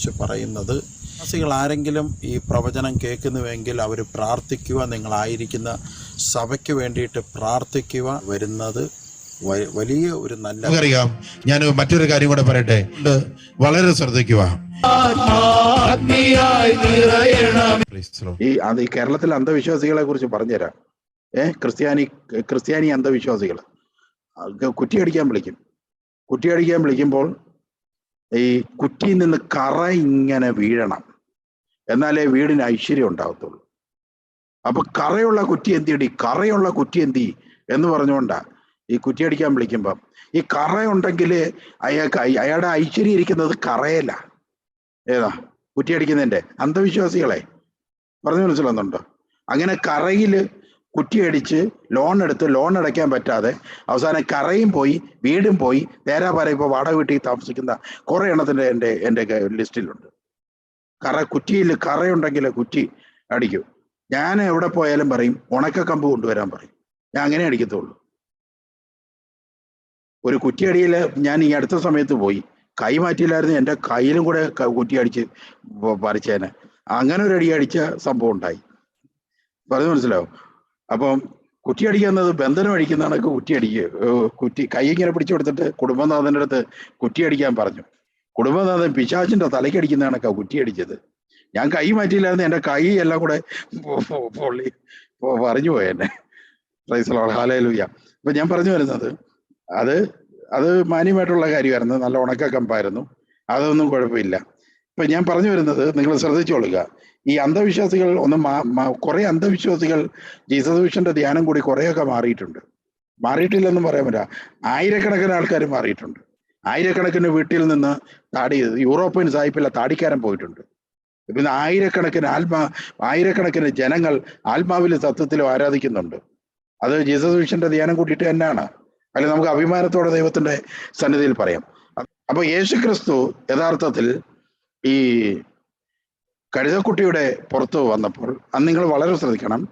കുറിച്ച് പറയുന്നത്. വിശ്വാസികൾ ആരെങ്കിലും ഈ പ്രവചനം കേൾക്കുന്നുവെങ്കിൽ അവർ പ്രാർത്ഥിക്കുക നിങ്ങളായിരിക്കുന്ന സഭയ്ക്ക് വേണ്ടിയിട്ട് പ്രാർത്ഥിക്കുക വരുന്നത് വലിയ ഒരു നല്ല നമുക്കറിയാം. ഞാൻ മറ്റൊരു കാര്യം കൂടെ പറയട്ടെ. വളരെ ശ്രദ്ധിക്കുക. ഈ അത് ഈ കേരളത്തിലെ അന്ധവിശ്വാസികളെ കുറിച്ച് പറഞ്ഞുതരാം. ഏ? ക്രിസ്ത്യാനി ക്രിസ്ത്യാനി അന്ധവിശ്വാസികൾ കുറ്റിയടിക്കാൻ വിളിക്കും. കുറ്റിയടിക്കാൻ വിളിക്കുമ്പോൾ ഈ കുറ്റിയിൽ നിന്ന് കറ ഇങ്ങനെ വീഴണം. എന്നാലേ വീടിന് ഐശ്വര്യം ഉണ്ടാകത്തുള്ളൂ അപ്പൊ കറയുള്ള കുറ്റി എന്തിയടി കറയുള്ള കുറ്റി എന്തി എന്ന് പറഞ്ഞുകൊണ്ടാ ഈ കുറ്റി അടിക്കാൻ വിളിക്കുമ്പം ഈ കറ ഉണ്ടെങ്കിൽ അയാൾക്ക് അയാളുടെ ഐശ്വര്യം ഇരിക്കുന്നത് കറയല്ല. ഏതാ? കുറ്റി അടിക്കുന്നതിന്റെ അന്ധവിശ്വാസികളെ. പറഞ്ഞു മനസ്സിലാകുന്നുണ്ടോ അങ്ങനെ കറയിൽ കുറ്റിയടിച്ച് ലോൺ എടുത്ത് ലോൺ അടയ്ക്കാൻ പറ്റാതെ അവസാനം കറയും പോയി വീടും പോയി തേരാപാര ഇപ്പൊ വാടക വീട്ടിൽ താമസിക്കുന്ന കുറെ എണ്ണത്തിന്റെ എന്റെ എന്റെ ലിസ്റ്റിലുണ്ട്. കറ കുറ്റിയിൽ കറയുണ്ടെങ്കിൽ കുറ്റി അടിക്കും. ഞാൻ എവിടെ പോയാലും പറയും ഉണക്ക കമ്പ് കൊണ്ടുവരാൻ പറയും. ഞാൻ അങ്ങനെ അടിക്കത്തുള്ളൂ. ഒരു കുറ്റിയടിയിൽ ഞാൻ ഈ അടുത്ത സമയത്ത് പോയി കൈ മാറ്റിയില്ലായിരുന്നു എന്റെ കയ്യിലും കൂടെ കുറ്റി അടിച്ച് പറിച്ചേനെ. അങ്ങനെ ഒരു അടി അടിച്ച സംഭവം ഉണ്ടായി. പറഞ്ഞു മനസ്സിലാവും അപ്പം കുറ്റി അടിക്കുന്നത് ബന്ധനം അടിക്കുന്ന കണക്ക് കുറ്റി അടിക്കുക കുറ്റി കൈ ഇങ്ങനെ പിടിച്ചു കൊടുത്തിട്ട് കുടുംബനാഥന്റെ അടുത്ത് കുറ്റി അടിക്കാൻ പറഞ്ഞു. കുടുംബനാഥൻ പിശാചിന്റെ തലയ്ക്ക് അടിക്കുന്ന കണക്കാ കുറ്റി അടിച്ചത് ഞാൻ കൈ മാറ്റിയില്ലായിരുന്നു എന്റെ കൈ എല്ലാം കൂടെ പൊള്ളി പറഞ്ഞു പറഞ്ഞു പോയെന്നെ ഹാലയിലൂയ അപ്പൊ ഞാൻ പറഞ്ഞു വരുന്നത് അത് അത് മാന്യമായിട്ടുള്ള കാര്യമായിരുന്നു നല്ല ഉണക്ക കമ്പായിരുന്നു അതൊന്നും കുഴപ്പമില്ല. ഇപ്പൊ ഞാൻ പറഞ്ഞു വരുന്നത് നിങ്ങൾ ശ്രദ്ധിച്ചോളുക. ഈ അന്ധവിശ്വാസികൾ ഒന്ന് കുറെ അന്ധവിശ്വാസികൾ ജീസസ് വിഷന്റെ ധ്യാനം കൂടി കുറെയൊക്കെ മാറിയിട്ടുണ്ട്. മാറിയിട്ടില്ലെന്നും പറയാൻ പറ്റില്ല. ആയിരക്കണക്കിന് ആൾക്കാർ മാറിയിട്ടുണ്ട്. ആയിരക്കണക്കിന് വീട്ടിൽ നിന്ന് താടി യൂറോപ്യൻ സായിപ്പില്ല താടിക്കാരൻ പോയിട്ടുണ്ട്. പിന്നെ ആയിരക്കണക്കിന് ആത്മാ ആയിരക്കണക്കിന് ജനങ്ങൾ ആത്മാവിലും സത്യത്തിലും ആരാധിക്കുന്നുണ്ട്. അത് ജീസസ് വിഷന്റെ ധ്യാനം കൂട്ടിയിട്ട് തന്നെയാണ്. അല്ലെ നമുക്ക് അഭിമാനത്തോടെ ദൈവത്തിന്റെ സന്നിധിയിൽ പറയാം. അപ്പൊ യേശു ക്രിസ്തു യഥാർത്ഥത്തിൽ ഈ കഴുതക്കുട്ടിയുടെ പുറത്ത് വന്നപ്പോൾ അന്ന് നിങ്ങൾ വളരെ ശ്രദ്ധിക്കണം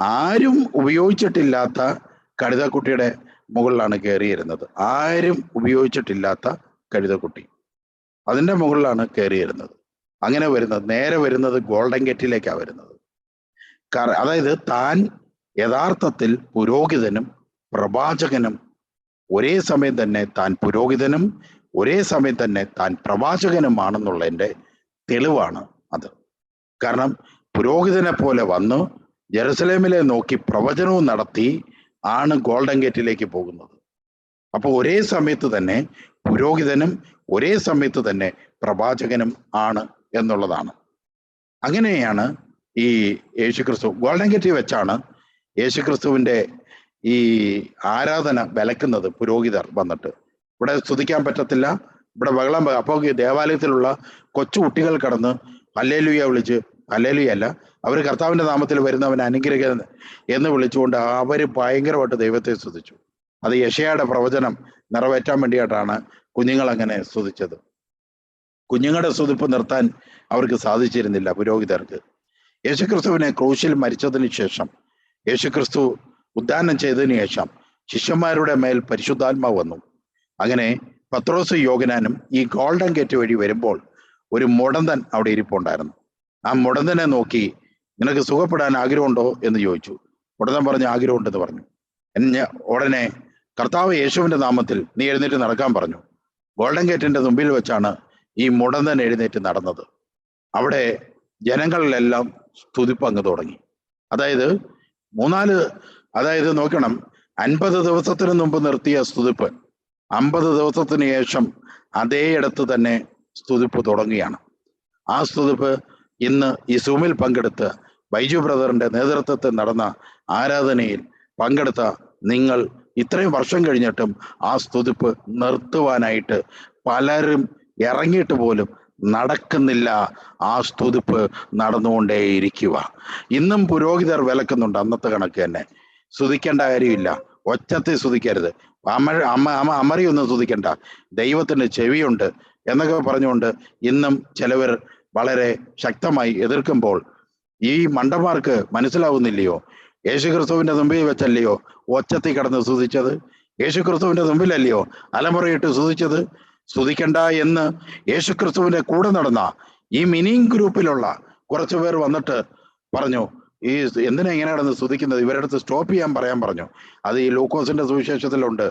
ആരും ഉപയോഗിച്ചിട്ടില്ലാത്ത കഴുതക്കുട്ടിയുടെ മുകളിലാണ് കയറിയിരുന്നത്. ആരും ഉപയോഗിച്ചിട്ടില്ലാത്ത കഴുതക്കുട്ടി. അതിന്റെ മുകളിലാണ് കയറിയിരുന്നത്. അങ്ങനെ വരുന്നത് നേരെ വരുന്നത് ഗോൾഡൻ ഗേറ്റിലേക്കാണ് വരുന്നത്. അതായത് താൻ യഥാർത്ഥത്തിൽ പുരോഹിതനും പ്രവാചകനും. ഒരേ സമയം തന്നെ താൻ പുരോഹിതനും ഒരേ സമയം തന്നെ താൻ പ്രവാചകനുമാണെന്നുള്ളതിന്റെ തെളിവാണ് അത്. കാരണം പുരോഹിതനെ പോലെ വന്ന് ജെറുസലേമിലെ നോക്കി പ്രവചനവും നടത്തി ആണ് ഗോൾഡൻ ഗേറ്റിലേക്ക് പോകുന്നത്. അപ്പോൾ ഒരേ സമയത്ത് തന്നെ പുരോഹിതനും ഒരേ സമയത്ത് തന്നെ പ്രവാചകനും ആണ് എന്നുള്ളതാണ്. അങ്ങനെയാണ് ഈ യേശുക്രിസ്തു ഗോൾഡൻ ഗേറ്റിൽ വെച്ചാണ് യേശുക്രിസ്തുവിന്റെ ഈ ആരാധന വിലക്കുന്നത് പുരോഹിതർ വന്നിട്ട്. ഇവിടെ സ്തുതിക്കാൻ പറ്റത്തില്ല. ഇവിടെ ബഹളം അപ്പോൾ ദേവാലയത്തിലുള്ള കൊച്ചു കുട്ടികൾ കടന്ന് അല്ലേലുയ വിളിച്ച് അല്ലേലുയ അല്ല അവർ കർത്താവിന്റെ നാമത്തിൽ വരുന്നവൻ അനുഗ്രഹ എന്ന് വിളിച്ചുകൊണ്ട് അവർ ഭയങ്കരമായിട്ട് ദൈവത്തെ സ്തുതിച്ചു. അത് യശയുടെ പ്രവചനം നിറവേറ്റാൻ വേണ്ടിയിട്ടാണ് കുഞ്ഞുങ്ങൾ അങ്ങനെ സ്തുതിച്ചത്. കുഞ്ഞുങ്ങളുടെ സ്തുതിപ്പ് നിർത്താൻ അവർക്ക് സാധിച്ചിരുന്നില്ല പുരോഹിതർക്ക്. യേശുക്രിസ്തുവിനെ ക്രൂശിൽ മരിച്ചതിന് ശേഷം യേശുക്രിസ്തു ഉദ്ധാനം ചെയ്തതിനു ശേഷം ശിഷ്യന്മാരുടെ മേൽ പരിശുദ്ധാത്മാവ് വന്നു. അങ്ങനെ പത്രോസ് യോഗനാനും ഈ ഗോൾഡൻ ഗേറ്റ് വഴി വരുമ്പോൾ ഒരു മുടന്തൻ അവിടെ ഇരിപ്പുണ്ടായിരുന്നു. ആ മുടന്തനെ നോക്കി നിനക്ക് സുഖപ്പെടാൻ ആഗ്രഹമുണ്ടോ എന്ന് ചോദിച്ചു. മുടന്തൻ പറഞ്ഞു ആഗ്രഹമുണ്ടെന്ന് പറഞ്ഞു. എന്നെ ഉടനെ കർത്താവ് യേശുവിന്റെ നാമത്തിൽ നീ എഴുന്നേറ്റ് നടക്കാൻ പറഞ്ഞു. ഗോൾഡൻ ഗേറ്റിന്റെ മുമ്പിൽ വെച്ചാണ് ഈ മുടന്തൻ എഴുന്നേറ്റ് നടന്നത്. അവിടെ ജനങ്ങളിലെല്ലാം സ്തുതിപ്പങ്ങ് തുടങ്ങി. അതായത് മൂന്നാൽ അതായത് നോക്കണം അൻപത് ദിവസത്തിന് മുമ്പ് നിർത്തിയ സ്തുതിപ്പ്. അമ്പത് ദിവസത്തിന് ശേഷം അതേ ഇടത്ത് തന്നെ സ്തുതിപ്പ് തുടങ്ങുകയാണ്. ആ സ്തുതിപ്പ് ഇന്ന് ഈ സൂമിൽ പങ്കെടുത്ത് ബൈജു ബ്രദറിന്റെ നേതൃത്വത്തിൽ നടന്ന ആരാധനയിൽ പങ്കെടുത്ത നിങ്ങൾ ഇത്രയും വർഷം കഴിഞ്ഞിട്ടും ആ സ്തുതിപ്പ് നിർത്തുവാനായിട്ട് പലരും ഇറങ്ങിയിട്ട് പോലും നടക്കുന്നില്ല. ആ സ്തുതിപ്പ് നടന്നുകൊണ്ടേയിരിക്കുക. ഇന്നും പുരോഹിതർ വിലക്കുന്നുണ്ട് അന്നത്തെ കണക്ക് തന്നെ. സ്തുതിക്കേണ്ട കാര്യമില്ല. ഒറ്റത്തെ സ്തുതിക്കരുത്. അമ അമ്മ അമ അമറിയൊന്നും തുതിക്കണ്ട ദൈവത്തിന് ചെവിയുണ്ട് എന്നൊക്കെ പറഞ്ഞുകൊണ്ട് ഇന്നും ചിലവർ വളരെ ശക്തമായി എതിർക്കുമ്പോൾ ഈ മണ്ടന്മാർക്ക് മനസ്സിലാവുന്നില്ലയോ? യേശു ക്രിസ്തുവിന്റെ മുമ്പിൽ വെച്ചല്ലയോ? ഒച്ചത്തി കടന്ന് സ്തുതിച്ചത്? യേശു ക്രിസ്തുവിന്റെ തുമ്പിലല്ലയോ അലമുറയിട്ട് സ്തുതിച്ചത്? സ്തുതിക്കണ്ട എന്ന് യേശു ക്രിസ്തുവിന്റെ കൂടെ നടന്ന ഈ മിനിങ് ഗ്രൂപ്പിലുള്ള കുറച്ചു പേർ വന്നിട്ട് പറഞ്ഞു ഈ എന്തിനാ ഇങ്ങനെ കിടന്ന് സ്തുതിക്കുന്നത്? ഇവരുടെ അടുത്ത് സ്റ്റോപ്പ് ചെയ്യാൻ പറയാൻ പറഞ്ഞു. അത് ഈ ലൂക്കോസിന്റെ സുവിശേഷത്തിലുണ്ട്.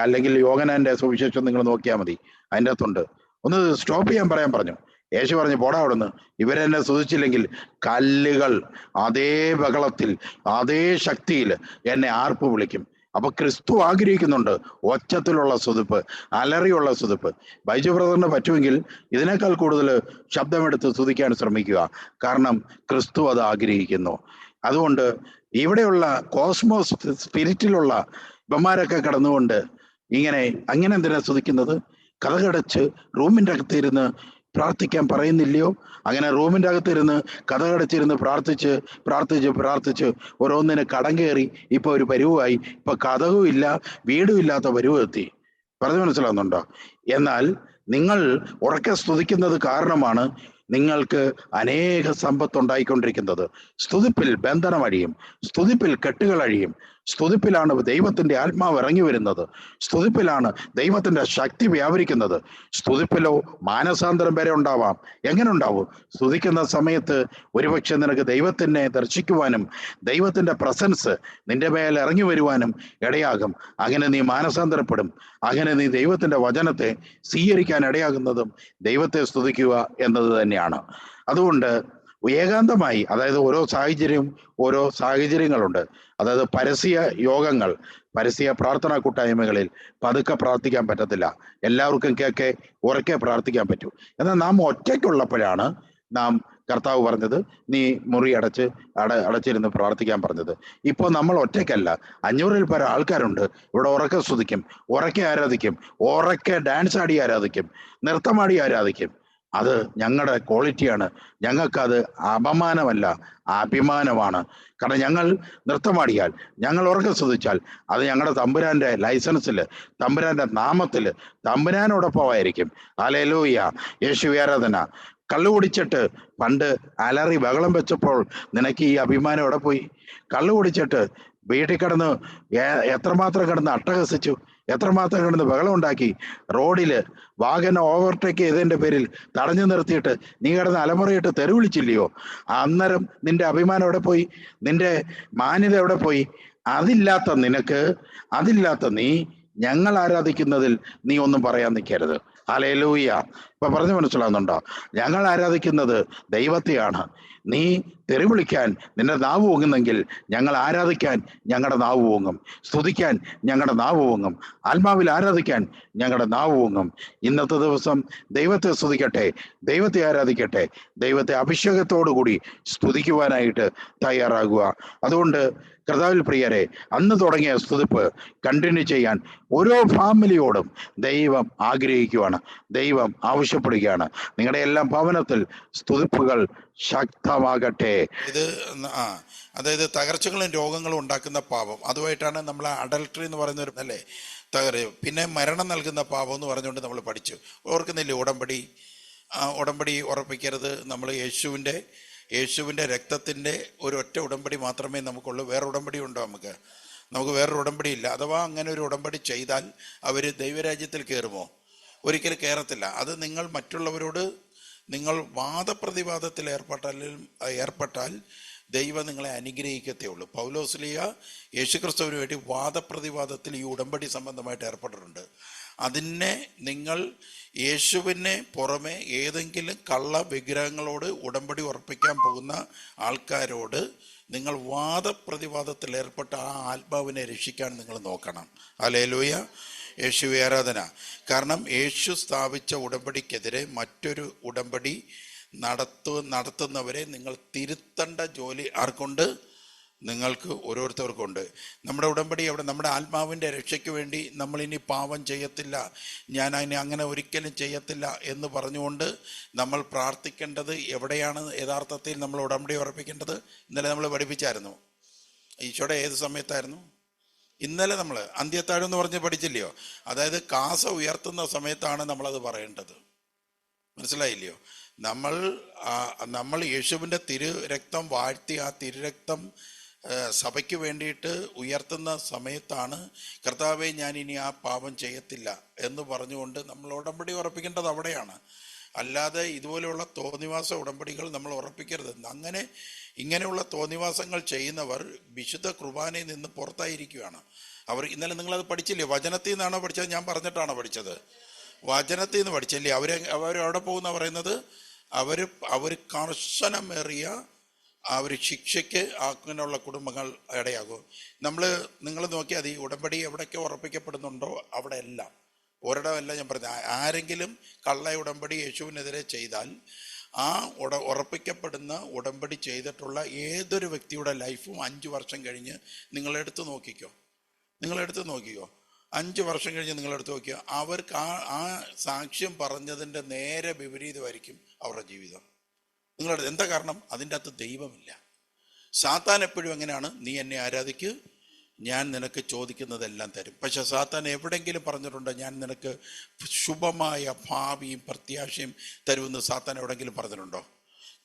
അല്ലെങ്കിൽ യോഗനാന്റെ സുവിശേഷം നിങ്ങൾ നോക്കിയാൽ മതി. അതിന്റെ അകത്തുണ്ട്. ഒന്ന് സ്റ്റോപ്പ് ചെയ്യാൻ പറയാൻ പറഞ്ഞു. യേശു പറഞ്ഞു പോടാ അവിടുന്ന്. ഇവരെന്നെ സ്തുതിച്ചില്ലെങ്കിൽ കല്ലുകൾ അതേ ബഹളത്തിൽ അതേ ശക്തിയിൽ എന്നെ ആർപ്പ് വിളിക്കും. അപ്പൊ ക്രിസ്തു ആഗ്രഹിക്കുന്നുണ്ട് ഒച്ചത്തിലുള്ള സ്തുതിപ്പ് അലറിയുള്ള സ്തുതിപ്പ് ബൈജു ബ്രദറിന് പറ്റുമെങ്കിൽ ഇതിനേക്കാൾ കൂടുതൽ ശബ്ദമെടുത്ത് സ്തുതിക്കാൻ ശ്രമിക്കുക. കാരണം ക്രിസ്തു അത് ആഗ്രഹിക്കുന്നു. അതുകൊണ്ട് ഇവിടെയുള്ള കോസ്മോസ് സ്പിരിറ്റിലുള്ള ഇവന്മാരൊക്കെ കടന്നുകൊണ്ട് ഇങ്ങനെ അങ്ങനെ എന്തിനാ സ്തുതിക്കുന്നത്? കഥകടച്ച് റൂമിന്റെ അകത്തിരുന്ന് പ്രാർത്ഥിക്കാൻ പറയുന്നില്ലയോ? അങ്ങനെ റൂമിന്റെ അകത്തിരുന്ന് കഥകടച്ചിരുന്ന് പ്രാർത്ഥിച്ച് പ്രാർത്ഥിച്ച് പ്രാർത്ഥിച്ച് ഓരോന്നിനെ കടം കയറി ഇപ്പൊ ഒരു പരുവായി ഇപ്പൊ കഥകും ഇല്ല വീടും ഇല്ലാത്ത പരുവെത്തി പറഞ്ഞു മനസ്സിലാവുന്നുണ്ടോ? എന്നാൽ നിങ്ങൾ ഉറക്കെ സ്തുതിക്കുന്നത് കാരണമാണ് നിങ്ങൾക്ക് അനേക സമ്പത്ത് ഉണ്ടായിക്കൊണ്ടിരിക്കുന്നത് സ്തുതിപ്പിൽ ബന്ധനം അഴിയും സ്തുതിപ്പിൽ കെട്ടുകൾ അഴിയും സ്തുതിപ്പിലാണ് ദൈവത്തിന്റെ ആത്മാവ് ഇറങ്ങി വരുന്നത്. സ്തുതിപ്പിലാണ് ദൈവത്തിന്റെ ശക്തി വ്യാപരിക്കുന്നത്. സ്തുതിപ്പിലോ മാനസാന്തരം വരെ ഉണ്ടാവാം. എങ്ങനെ ഉണ്ടാവും? സ്തുതിക്കുന്ന സമയത്ത് ഒരുപക്ഷെ നിനക്ക് ദൈവത്തിനെ ദർശിക്കുവാനും ദൈവത്തിന്റെ പ്രസൻസ് നിന്റെ മേൽ ഇറങ്ങി വരുവാനും ഇടയാകും. അങ്ങനെ നീ മാനസാന്തരപ്പെടും. അങ്ങനെ നീ ദൈവത്തിന്റെ വചനത്തെ സ്വീകരിക്കാൻ ഇടയാകുന്നതും ദൈവത്തെ സ്തുതിക്കുക എന്നത് തന്നെയാണ്. അതുകൊണ്ട് ഏകാന്തമായി അതായത് ഓരോ സാഹചര്യം ഓരോ സാഹചര്യങ്ങളുണ്ട്. അതായത് പരസ്യ യോഗങ്ങൾ പരസ്യ പ്രാർത്ഥനാ കൂട്ടായ്മകളിൽ പതുക്കെ പ്രാർത്ഥിക്കാൻ പറ്റത്തില്ല. എല്ലാവർക്കും കേക്കെ ഉറക്കെ പ്രാർത്ഥിക്കാൻ പറ്റൂ. എന്നാൽ നാം ഒറ്റയ്ക്കുള്ളപ്പോഴാണ് നാം കർത്താവ് പറഞ്ഞത് നീ മുറി അടച്ച് അട അടച്ചിരുന്ന് പ്രാർത്ഥിക്കാൻ പറഞ്ഞത്. ഇപ്പോൾ നമ്മൾ ഒറ്റയ്ക്കല്ല. അഞ്ഞൂറിൽ പല ആൾക്കാരുണ്ട്. ഇവിടെ ഉറക്കെ സ്തുതിക്കും ഉറക്കെ ആരാധിക്കും ഉറക്കെ ഡാൻസ് ആടി ആരാധിക്കും നൃത്തമാടി ആരാധിക്കും. അത് ഞങ്ങളുടെ ക്വാളിറ്റിയാണ് ഞങ്ങൾക്കത് അപമാനമല്ല അഭിമാനമാണ്. കാരണം ഞങ്ങൾ നൃത്തമാടിയാൽ ഞങ്ങൾ ഉറക്കം ശ്രദ്ധിച്ചാൽ അത് ഞങ്ങളുടെ തമ്പുരാന്റെ ലൈസൻസിൽ തമ്പുരാന്റെ നാമത്തിൽ തമ്പുരാനോടൊപ്പമായിരിക്കും. അലലൂയ യേശു ആരാധന. കള്ളു കുടിച്ചിട്ട് പണ്ട് അലറി ബഹളം വെച്ചപ്പോൾ നിനക്ക് ഈ അഭിമാനം എവിടെ പോയി? കള്ളു കുടിച്ചിട്ട് വീട്ടിൽ കിടന്ന് എത്രമാത്രം കിടന്ന് അട്ടഹസിച്ചു? എത്രമാത്രം കിടന്ന് ബഹളം ഉണ്ടാക്കി റോഡിൽ വാഹനം ഓവർടേക്ക് ചെയ്തതിന്റെ പേരിൽ തടഞ്ഞു നിർത്തിയിട്ട് നീ കിടന്ന് അലമുറയിട്ട് തെരുവിളിച്ചില്ലയോ? അന്നേരം നിന്റെ അഭിമാനം എവിടെ പോയി? നിന്റെ മാന്യത എവിടെ പോയി? അതില്ലാത്ത നിനക്ക് അതില്ലാത്ത നീ ഞങ്ങൾ ആരാധിക്കുന്നതിൽ നീ ഒന്നും പറയാൻ നിൽക്കരുത്. അലേലൂയ ഇപ്പൊ പറഞ്ഞു മനസ്സിലാവുന്നുണ്ടോ? ഞങ്ങൾ ആരാധിക്കുന്നത് ദൈവത്തെയാണ്. നീ തെറിവിളിക്കാൻ നിന്റെ നാവ് ഓങ്ങുന്നെങ്കിൽ ഞങ്ങൾ ആരാധിക്കാൻ ഞങ്ങളുടെ നാവ് ഓങ്ങും. സ്തുതിക്കാൻ ഞങ്ങളുടെ നാവ് ഓങ്ങും. ആത്മാവിൽ ആരാധിക്കാൻ ഞങ്ങളുടെ നാവ് ഓങ്ങും. ഇന്നത്തെ ദിവസം ദൈവത്തെ സ്തുതിക്കട്ടെ ദൈവത്തെ ആരാധിക്കട്ടെ ദൈവത്തെ അഭിഷേകത്തോടു കൂടി സ്തുതിക്കുവാനായിട്ട് തയ്യാറാകുക. അതുകൊണ്ട് കർത്താവിൽ പ്രിയരെ അന്ന് തുടങ്ങിയ സ്തുതിപ്പ് കണ്ടിന്യൂ ചെയ്യാൻ ഓരോ ഫാമിലിയോടും ദൈവം ആഗ്രഹിക്കുകയാണ് ദൈവം ആവശ്യപ്പെടുകയാണ്. നിങ്ങളുടെ എല്ലാം ഭവനത്തിൽ സ്തുതിപ്പുകൾ ശക്തമാകട്ടെ. ഇത് അതായത് തകർച്ചകളും രോഗങ്ങളും ഉണ്ടാക്കുന്ന പാപം. അതുമായിട്ടാണ് നമ്മൾ അഡൽട്ടറി എന്ന് പറയുന്ന ഒരു അല്ലേ തകർ പിന്നെ മരണം നൽകുന്ന പാപം എന്ന് പറഞ്ഞുകൊണ്ട് നമ്മൾ പഠിച്ചു. ഓർക്കുന്നില്ലേ ഉടമ്പടി? ഉടമ്പടി ഉറപ്പിക്കരുത്. നമ്മൾ യേശുവിന്റെ യേശുവിന്റെ രക്തത്തിന്റെ ഒരു ഒറ്റ ഉടമ്പടി മാത്രമേ നമുക്കുള്ളൂ. വേറെ ഉടമ്പടി ഉണ്ടോ നമുക്ക്? നമുക്ക് വേറൊരു ഉടമ്പടി ഇല്ല അഥവാ അങ്ങനെ ഒരു ഉടമ്പടി ചെയ്താൽ അവർ ദൈവരാജ്യത്തിൽ കയറുമോ? ഒരിക്കലും കയറത്തില്ല. അത് നിങ്ങൾ മറ്റുള്ളവരോട് നിങ്ങൾ വാദപ്രതിവാദത്തിൽ ഏർപ്പെട്ടാലും ഏർപ്പെട്ടാൽ ദൈവം നിങ്ങളെ അനുഗ്രഹിക്കത്തേ ഉള്ളൂ. പൗലോസ്ലിയ യേശുക്രിസ്തുവിന് വേണ്ടി വാദപ്രതിവാദത്തിൽ ഈ ഉടമ്പടി സംബന്ധമായിട്ട് ഏർപ്പെട്ടിട്ടുണ്ട്. അതിനെ നിങ്ങൾ യേശുവിനെ പുറമെ ഏതെങ്കിലും കള്ള വിഗ്രഹങ്ങളോട് ഉടമ്പടി ഉറപ്പിക്കാൻ പോകുന്ന ആൾക്കാരോട് നിങ്ങൾ വാദപ്രതിവാദത്തിൽ ഏർപ്പെട്ട ആ ആത്മാവിനെ രക്ഷിക്കാൻ നിങ്ങൾ നോക്കണം. അലേലൂയ യേശു ആരാധന. കാരണം യേശു സ്ഥാപിച്ച ഉടമ്പടിക്കെതിരെ മറ്റൊരു ഉടമ്പടി നടത്തു നടത്തുന്നവരെ നിങ്ങൾ തിരുത്തേണ്ട ജോലി ആർക്കുണ്ട്? നിങ്ങൾക്ക് ഓരോരുത്തർക്കുണ്ട്. നമ്മുടെ ഉടമ്പടി അവിടെ നമ്മുടെ ആത്മാവിന്റെ രക്ഷയ്ക്ക് വേണ്ടി നമ്മളിനി പാവം ചെയ്യത്തില്ല. ഞാൻ അതിനെ അങ്ങനെ ഒരിക്കലും ചെയ്യത്തില്ല എന്ന് പറഞ്ഞുകൊണ്ട് നമ്മൾ പ്രാർത്ഥിക്കേണ്ടത് എവിടെയാണ് യഥാർത്ഥത്തിൽ നമ്മൾ ഉടമ്പടി ഉറപ്പിക്കേണ്ടത്? ഇന്നലെ നമ്മൾ പഠിപ്പിച്ചായിരുന്നു. ഈശോടെ ഏത് സമയത്തായിരുന്നു? ഇന്നലെ നമ്മൾ അന്ത്യത്താഴം എന്ന് പറഞ്ഞ് പഠിച്ചില്ലയോ? അതായത് കാസ ഉയർത്തുന്ന സമയത്താണ് നമ്മളത് പറയേണ്ടത്. മനസ്സിലായില്ലയോ? നമ്മൾ നമ്മൾ യേശുവിന്റെ തിരു രക്തം വാഴ്ത്തി ആ തിരുരക്തം സഭയ്ക്ക് വേണ്ടിയിട്ട് ഉയർത്തുന്ന സമയത്താണ് കർത്താവെ ഞാൻ ഇനി ആ പാപം ചെയ്യത്തില്ല എന്ന് പറഞ്ഞുകൊണ്ട് നമ്മൾ ഉടമ്പടി ഉറപ്പിക്കേണ്ടത് അവിടെയാണ്. അല്ലാതെ ഇതുപോലെയുള്ള തോന്നിവാസ ഉടമ്പടികൾ നമ്മൾ ഉറപ്പിക്കരുത്. അങ്ങനെ ഇങ്ങനെയുള്ള തോന്നിവാസങ്ങൾ ചെയ്യുന്നവർ വിശുദ്ധ കുർബാനയിൽ നിന്ന് പുറത്തായിരിക്കുകയാണ്. അവർ ഇന്നലെ നിങ്ങളത് പഠിച്ചില്ലേ? വചനത്തിൽ നിന്നാണോ പഠിച്ചത്? ഞാൻ പറഞ്ഞിട്ടാണോ പഠിച്ചത്? വചനത്തിൽ നിന്ന് പഠിച്ചല്ലേ? അവർ അവിടെ പോകുന്ന പറയുന്നത് അവർ അവർ കർശനമേറിയ ആ ഒരു ശിക്ഷയ്ക്ക് അങ്ങനെയുള്ള കുടുംബങ്ങൾ ഇടയാകും. നമ്മൾ നിങ്ങൾ നോക്കിയാൽ ഈ ഉടമ്പടി എവിടെയൊക്കെ ഉറപ്പിക്കപ്പെടുന്നുണ്ടോ അവിടെ എല്ലാം ഒരിടമല്ല ഞാൻ പറഞ്ഞത് ആരെങ്കിലും കള്ള ഉടമ്പടി യേശുവിനെതിരെ ചെയ്താൽ ആ ഉട ഉറപ്പിക്കപ്പെടുന്ന ഉടമ്പടി ചെയ്തിട്ടുള്ള ഏതൊരു വ്യക്തിയുടെ ലൈഫും അഞ്ച് വർഷം കഴിഞ്ഞ് നിങ്ങളെടുത്ത് നോക്കിക്കോ. നിങ്ങളെടുത്ത് നോക്കിക്കോ. അഞ്ച് വർഷം കഴിഞ്ഞ് നിങ്ങളെടുത്ത് നോക്കിയോ അവർക്ക് ആ ആ സാക്ഷ്യം പറഞ്ഞതിന്റെ നേരെ വിപരീതമായിരിക്കും അവരുടെ ജീവിതം. നിങ്ങളുടെ എന്താ കാരണം? അതിന്റെ അകത്ത് ദൈവമില്ല. സാത്താൻ എപ്പോഴും എങ്ങനെയാണ്? നീ എന്നെ ആരാധിക്ക്? ഞാൻ നിനക്ക് ചോദിക്കുന്നതെല്ലാം തരും. പക്ഷെ സാത്താൻ എവിടെയെങ്കിലും പറഞ്ഞിട്ടുണ്ടോ? ഞാൻ നിനക്ക് ശുഭമായ ഭാവിയും പ്രത്യാശയും തരുമെന്ന് സാത്താൻ എവിടെയെങ്കിലും പറഞ്ഞിട്ടുണ്ടോ?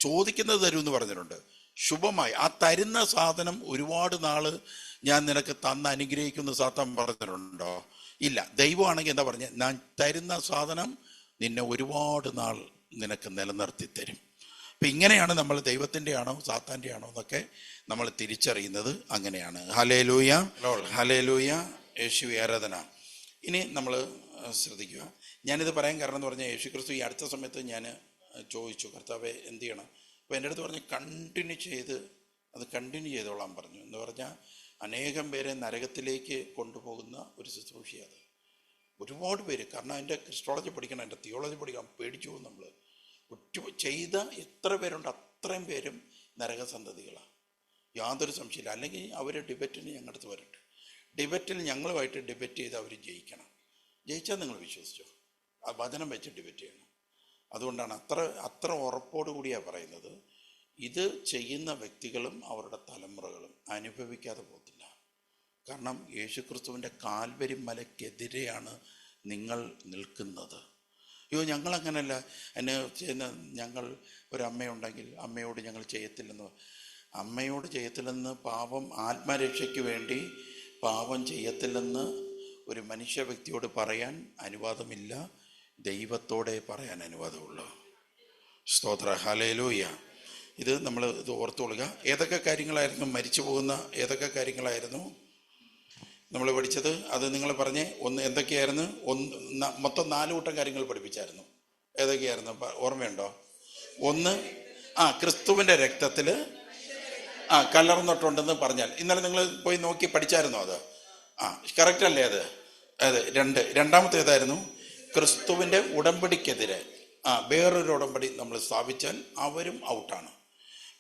ചോദിക്കുന്നത് തരുമെന്ന് പറഞ്ഞിട്ടുണ്ട്. ശുഭമായി. ആ തരുന്ന സാധനം ഒരുപാട് നാൾ ഞാൻ നിനക്ക് തന്ന് അനുഗ്രഹിക്കുന്ന സാത്താൻ പറഞ്ഞിട്ടുണ്ടോ? ഇല്ല. ദൈവമാണെങ്കിൽ എന്താ പറഞ്ഞ? ഞാൻ തരുന്ന സാധനം നിന്നെ ഒരുപാട് നാൾ നിനക്ക് നിലനിർത്തി തരും അപ്പം ഇങ്ങനെയാണ് നമ്മൾ ദൈവത്തിന്റെ ആണോ സാത്താന്റെ ആണോ എന്നൊക്കെ നമ്മൾ തിരിച്ചറിയുന്നത്. അങ്ങനെയാണ്. ഹലേ ലൂയ ഹലേ ലൂയ യേശു ആരാധന. ഇനി നമ്മൾ ശ്രദ്ധിക്കുക. ഞാനിത് പറയാൻ കാരണം എന്ന് പറഞ്ഞാൽ യേശു ക്രിസ്തു ഈ അടുത്ത സമയത്ത് ഞാൻ ചോദിച്ചു കർത്താവെ എന്ത് ചെയ്യണം? അപ്പോൾ എന്റെ അടുത്ത് പറഞ്ഞ് കണ്ടിന്യൂ ചെയ്ത് അത് കണ്ടിന്യൂ ചെയ്തോളാം പറഞ്ഞു. എന്ന് പറഞ്ഞാൽ അനേകം പേരെ നരകത്തിലേക്ക് കൊണ്ടുപോകുന്ന ഒരു ശുശ്രൂഷയാണ് ഒരുപാട് പേര് കാരണം അതിന്റെ ക്രിസ്റ്റോളജി പഠിക്കണം അതിന്റെ തിയോളജി പഠിക്കണം പേടിച്ചു പോകും നമ്മൾ ചെയ്ത എത്ര പേരുണ്ട് അത്രയും പേരും നരകസന്തതികളാണ്. യാതൊരു സംശയമില്ല. അല്ലെങ്കിൽ അവർ ഡിബറ്റിന് ഞങ്ങളുടെ അടുത്ത് വരട്ടെ. ഡിബറ്റിൽ ഞങ്ങളുമായിട്ട് ഡിബറ്റ് ചെയ്ത് അവർ ജയിക്കണം. ജയിച്ചാൽ നിങ്ങൾ വിശ്വസിച്ചോ? ആ വചനം വെച്ച് ഡിബറ്റ് ചെയ്യണം. അതുകൊണ്ടാണ് അത്ര അത്ര ഉറപ്പോടു കൂടിയാണ് പറയുന്നത്. ഇത് ചെയ്യുന്ന വ്യക്തികളും അവരുടെ തലമുറകളും അനുഭവിക്കാതെ പോകത്തില്ല. കാരണം യേശുക്രിസ്തുവിന്റെ കാൽവരി മലയ്ക്കെതിരെയാണ് നിങ്ങൾ നിൽക്കുന്നത്. അയ്യോ ഞങ്ങൾ അങ്ങനല്ല എന്നെ ചെയ്യുന്ന ഞങ്ങൾ ഒരു അമ്മയുണ്ടെങ്കിൽ അമ്മയോട് ഞങ്ങൾ ചെയ്യത്തില്ലെന്ന് അമ്മയോട് ചെയ്യത്തില്ലെന്ന് പാപം ആത്മരക്ഷയ്ക്ക് വേണ്ടി പാപം ചെയ്യത്തില്ലെന്ന് ഒരു മനുഷ്യ വ്യക്തിയോട് പറയാൻ അനുവാദമില്ല. ദൈവത്തോടെ പറയാൻ അനുവാദമുള്ളൂ. സ്തോത്ര. ഹലേലൂയ ഇത് നമ്മൾ ഇത് ഓർത്തു കൊള്ളുക ഏതൊക്കെ കാര്യങ്ങളായിരുന്നു? മരിച്ചു പോകുന്ന ഏതൊക്കെ കാര്യങ്ങളായിരുന്നു? നമ്മൾ പഠിച്ചത് അത് നിങ്ങൾ പറഞ്ഞേ ഒന്ന് എന്തൊക്കെയായിരുന്നു? ഒന്ന് മൊത്തം നാല് കൂട്ടം കാര്യങ്ങൾ പഠിപ്പിച്ചായിരുന്നു. ഏതൊക്കെയായിരുന്നു? ഓർമ്മയുണ്ടോ? ഒന്ന് ആ ക്രിസ്തുവിന്റെ രക്തത്തിൽ ആ കലർന്നിട്ടുണ്ടെന്ന് പറഞ്ഞാൽ ഇന്നലെ നിങ്ങൾ പോയി നോക്കി പഠിച്ചായിരുന്നോ അത്? ആ കറക്റ്റ് അല്ലേ അത്? അതെ രണ്ട്. രണ്ടാമത്തെ ഏതായിരുന്നു? ക്രിസ്തുവിന്റെ ഉടമ്പടിക്കെതിരെ ആ വേറൊരു ഉടമ്പടി നമ്മൾ സ്ഥാപിച്ചാൽ അവരും ഔട്ടാണ്.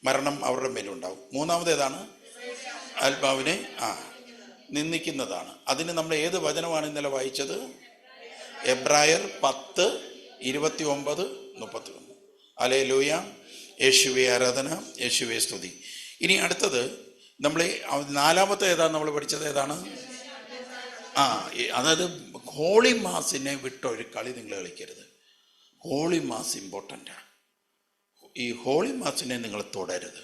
മരണം അവരുടെ മേലുണ്ടാവും. മൂന്നാമത് ഏതാണ്? ആത്മാവിനെ ആ നിന്ദിക്കുന്നതാണ്. അതിന് നമ്മൾ ഏത് വചനമാണ് ഇന്നലെ വായിച്ചത്? എബ്രായർ പത്ത് ഇരുപത്തി ഒമ്പത് മുപ്പത്തി ഒന്ന് അലേ ലൂയ യേശുവെ ആരാധന യേശുവെ സ്തുതി. ഇനി അടുത്തത് നമ്മൾ നാലാമത്തെ ഏതാണ് നമ്മൾ പഠിച്ചത് ഏതാണ്? ആ അതായത് ഹോളി മാസിനെ വിട്ടൊരു കളി നിങ്ങൾ കളിക്കരുത്. ഹോളി മാസ് ഇമ്പോർട്ടന്റാണ് ഈ ഹോളി മാസിനെ നിങ്ങൾ തുടരുത്.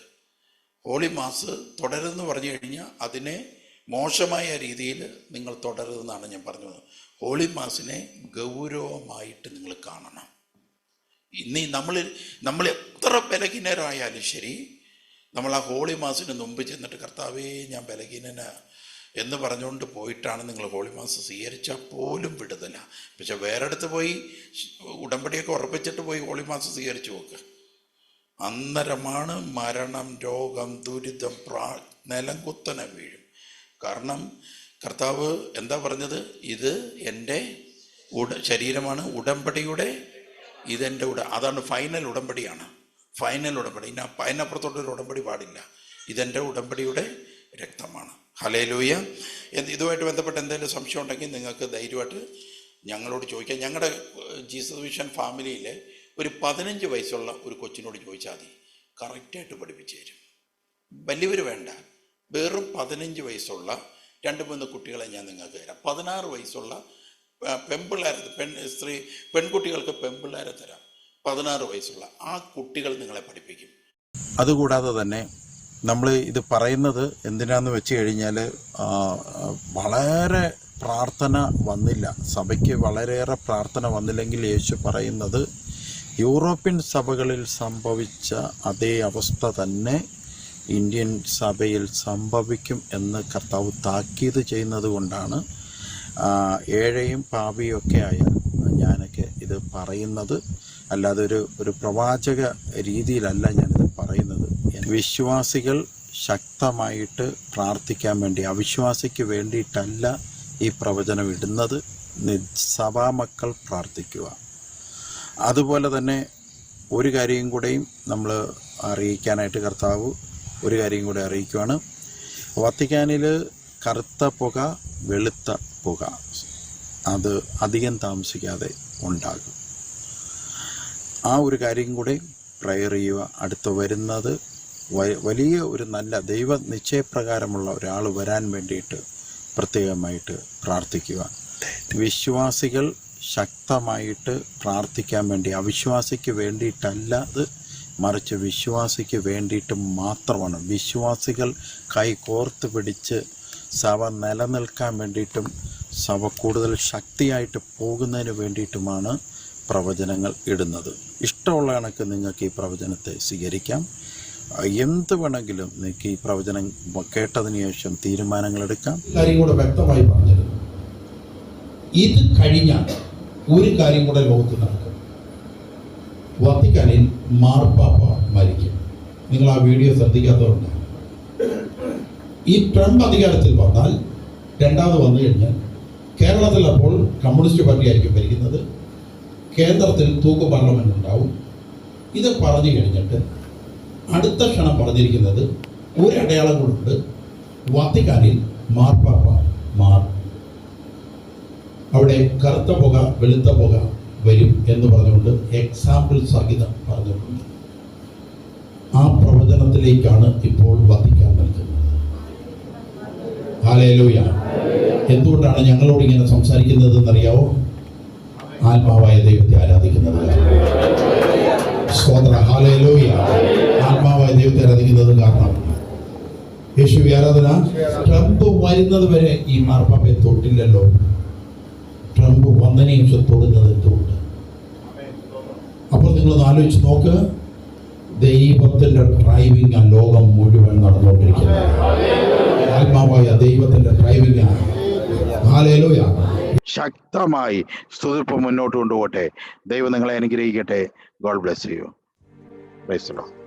ഹോളി മാസ് തുടരുതെന്ന് പറഞ്ഞു കഴിഞ്ഞാൽ അതിനെ മോശമായ രീതിയിൽ നിങ്ങൾ തുടരുതെന്നാണ് ഞാൻ പറഞ്ഞത്. ഹോളി മാസിനെ ഗൗരവമായിട്ട് നിങ്ങൾ കാണണം. ഇന്ന് നമ്മൾ നമ്മൾ എത്ര ബലഹീനരായാലും ശരി നമ്മൾ ആ ഹോളി മാസിന് മുമ്പ് ചെന്നിട്ട് കർത്താവേ ഞാൻ ബലഹീനന എന്ന് പറഞ്ഞുകൊണ്ട് പോയിട്ടാണ് നിങ്ങൾ ഹോളി മാസം സ്വീകരിച്ചാൽ പോലും വിടുതല. പക്ഷെ വേറെ അടുത്ത് പോയി ഉടമ്പടിയൊക്കെ ഉറപ്പിച്ചിട്ട് പോയി ഹോളി മാസം സ്വീകരിച്ചു നോക്ക്. അന്നരമാണ് മരണം രോഗം ദുരിതം പ്രാ നിലംകുത്തനെ വീഴും. കാരണം കർത്താവ് എന്താ പറഞ്ഞത്? ഇത് എന്റെ ഉട ശരീരമാണ് ഉടമ്പടിയുടെ ഇതെന്റെ ഉട അതാണ് ഫൈനൽ ഉടമ്പടിയാണ്. ഫൈനൽ ഉടമ്പടി. ഇനി അതിനപ്പുറത്തോട്ടൊരു ഉടമ്പടി പാടില്ല. ഇതെന്റെ ഉടമ്പടിയുടെ രക്തമാണ്. ഹലേ ലൂയ ഇതുമായിട്ട് ബന്ധപ്പെട്ട് എന്തെങ്കിലും സംശയം ഉണ്ടെങ്കിൽ നിങ്ങൾക്ക് ധൈര്യമായിട്ട് ഞങ്ങളോട് ചോദിക്കാം. ഞങ്ങളുടെ ജീസസ് മിഷൻ ഫാമിലിയിൽ ഒരു പതിനഞ്ച് വയസ്സുള്ള ഒരു കൊച്ചിനോട് ചോദിച്ചാൽ മതി. കറക്റ്റായിട്ട് പഠിപ്പിച്ചു തരും. വലിയവർ വേണ്ട. വെറും പതിനഞ്ച് വയസ്സുള്ള രണ്ട് മൂന്ന് കുട്ടികളെ ഞാൻ നിങ്ങൾക്ക് തരാം. പതിനാറ് വയസ്സുള്ള പെൺപിള്ളേരെ പെൺ സ്ത്രീ പെൺകുട്ടികൾക്ക് പെൺപിള്ളേരെ തരാം. പതിനാറ് വയസ്സുള്ള ആ കുട്ടികൾ നിങ്ങളെ പഠിപ്പിക്കും. അതുകൂടാതെ തന്നെ നമ്മൾ ഇത് പറയുന്നത് എന്തിനാന്ന് വെച്ച് കഴിഞ്ഞാൽ വളരെ പ്രാർത്ഥന വന്നില്ല. സഭയ്ക്ക് വളരെയേറെ പ്രാർത്ഥന വന്നില്ലെങ്കിൽ യേശു പറയുന്നത് യൂറോപ്യൻ സഭകളിൽ സംഭവിച്ച അതേ അവസ്ഥ തന്നെ ഇന്ത്യൻ സഭയിൽ സംഭവിക്കും എന്ന് കർത്താവ് താക്കീത് ചെയ്യുന്നത് കൊണ്ടാണ് ഏഴയും പാപിയും ഒക്കെ ആയ ഞാനൊക്കെ ഇത് പറയുന്നത്. അല്ലാതെ ഒരു ഒരു പ്രവാചക രീതിയിലല്ല ഞാനിത് പറയുന്നത്. വിശ്വാസികൾ ശക്തമായിട്ട് പ്രാർത്ഥിക്കാൻ വേണ്ടി അവിശ്വാസിക്ക് വേണ്ടിയിട്ടല്ല ഈ പ്രവചനം ഇടുന്നത്. സഭാമക്കൾ പ്രാർത്ഥിക്കുക. അതുപോലെ തന്നെ ഒരു കാര്യം കൂടെയും നമ്മൾ അറിയിക്കാനായിട്ട് കർത്താവ് ഒരു കാര്യം കൂടെ അറിയിക്കുവാണ്. വത്തിക്കാനിൽ കറുത്ത പുക വെളുത്ത പുക. അത് അധികം താമസിക്കാതെ ഉണ്ടാകും. ആ ഒരു കാര്യം കൂടെ പ്രയർ ചെയ്യുക. അടുത്ത് വരുന്നത് വലിയ ഒരു നല്ല ദൈവ നിശ്ചയപ്രകാരമുള്ള ഒരാൾ വരാൻ വേണ്ടിയിട്ട് പ്രത്യേകമായിട്ട് പ്രാർത്ഥിക്കുക. വിശ്വാസികൾ ശക്തമായിട്ട് പ്രാർത്ഥിക്കാൻ വേണ്ടി അവിശ്വാസിക്ക് വേണ്ടിയിട്ടല്ല അത് മറിച്ച് വിശ്വാസിക്ക് വേണ്ടിയിട്ട് മാത്രമാണ്. വിശ്വാസികൾ കൈ കോർത്ത് പിടിച്ച് സഭ നിലനിൽക്കാൻ വേണ്ടിയിട്ടും സഭ കൂടുതൽ ശക്തിയായിട്ട് പോകുന്നതിന് വേണ്ടിയിട്ടുമാണ് പ്രവചനങ്ങൾ ഇടുന്നത്. ഇഷ്ടമുള്ള കണക്ക് നിങ്ങൾക്ക് ഈ പ്രവചനത്തെ സ്വീകരിക്കാം. എന്ത് വേണമെങ്കിലും നിങ്ങൾക്ക് ഈ പ്രവചനം കേട്ടതിന് ശേഷം തീരുമാനങ്ങൾ എടുക്കാം. കാര്യം കൂടെ വ്യക്തമായി പറഞ്ഞത്. ഇത് കഴിഞ്ഞാൽ ഒരു കാര്യം കൂടെ ലോകത്ത് നടക്കും. വത്തിക്കാനിൽ മാർപ്പാപ്പ മരിക്കും. നിങ്ങൾ ആ വീഡിയോ ശ്രദ്ധിക്കാത്തതുകൊണ്ട്. ഈ ട്രംപ് അധികാരത്തിൽ വന്നാൽ രണ്ടാമത് വന്നു കഴിഞ്ഞാൽ കേരളത്തിൽ അപ്പോൾ കമ്മ്യൂണിസ്റ്റ് പാർട്ടി ആയിരിക്കും ഭരിക്കുന്നത്. കേന്ദ്രത്തിൽ തൂക്ക് പാർലമെന്റ് ഉണ്ടാവും. ഇത് പറഞ്ഞു കഴിഞ്ഞിട്ട് അടുത്ത ക്ഷണം പറഞ്ഞിരിക്കുന്നത് ഒരു അടയാളം കൊണ്ടുണ്ട് വത്തിക്കാനിൽ മാർപ്പാപ്പ മാർ അവിടെ കറുത്ത പുക വെളുത്ത പുക വരും എന്ന് പറഞ്ഞുകൊണ്ട് എക്സാമ്പിൾ സഹിതം പറഞ്ഞിട്ടുണ്ട് ആ പ്രവചനത്തിലേക്കാണ് ഇപ്പോൾ വധിക്കാൻ നിൽക്കുന്നത്. ഹാലേലൂയ എന്തുകൊണ്ടാണ് ഞങ്ങളോട് ഇങ്ങനെ സംസാരിക്കുന്നത് എന്നറിയാവോ ആത്മാവായ ദൈവത്തെ ആരാധിക്കുന്നത് സ്വതന്ത്ര ഹാലേലൂയ ആത്മാവായ ദൈവത്തെ ആരാധിക്കുന്നത് കാരണം. യേശു ആരാധന. ട്രംപ് വരുന്നത് വരെ ഈ മാർപ്പാപ്പയെ തൊട്ടില്ലല്ലോ. ട്രംപ് ശേഷം തൊടുന്നത് എന്തുകൊണ്ട്? അപ്പോൾ നിങ്ങൾ ആലോചിച്ച് നോക്ക്. ദൈവത്തിന്റെ ഡ്രൈവിംഗ് ആ ലോകം മുഴുവൻ നടന്നുകൊണ്ടിരിക്കുന്നത് ആത്മാവായ ദൈവത്തിന്റെ ഡ്രൈവിംഗ് ആണ് ശക്തമായി സ്തുതിപ്പ് മുന്നോട്ട് കൊണ്ടുപോട്ടെ ദൈവം നിങ്ങളെ അനുഗ്രഹിക്കട്ടെ. ഗോഡ് ബ്ലെസ് ചെയ്യൂ പ്രൈസ്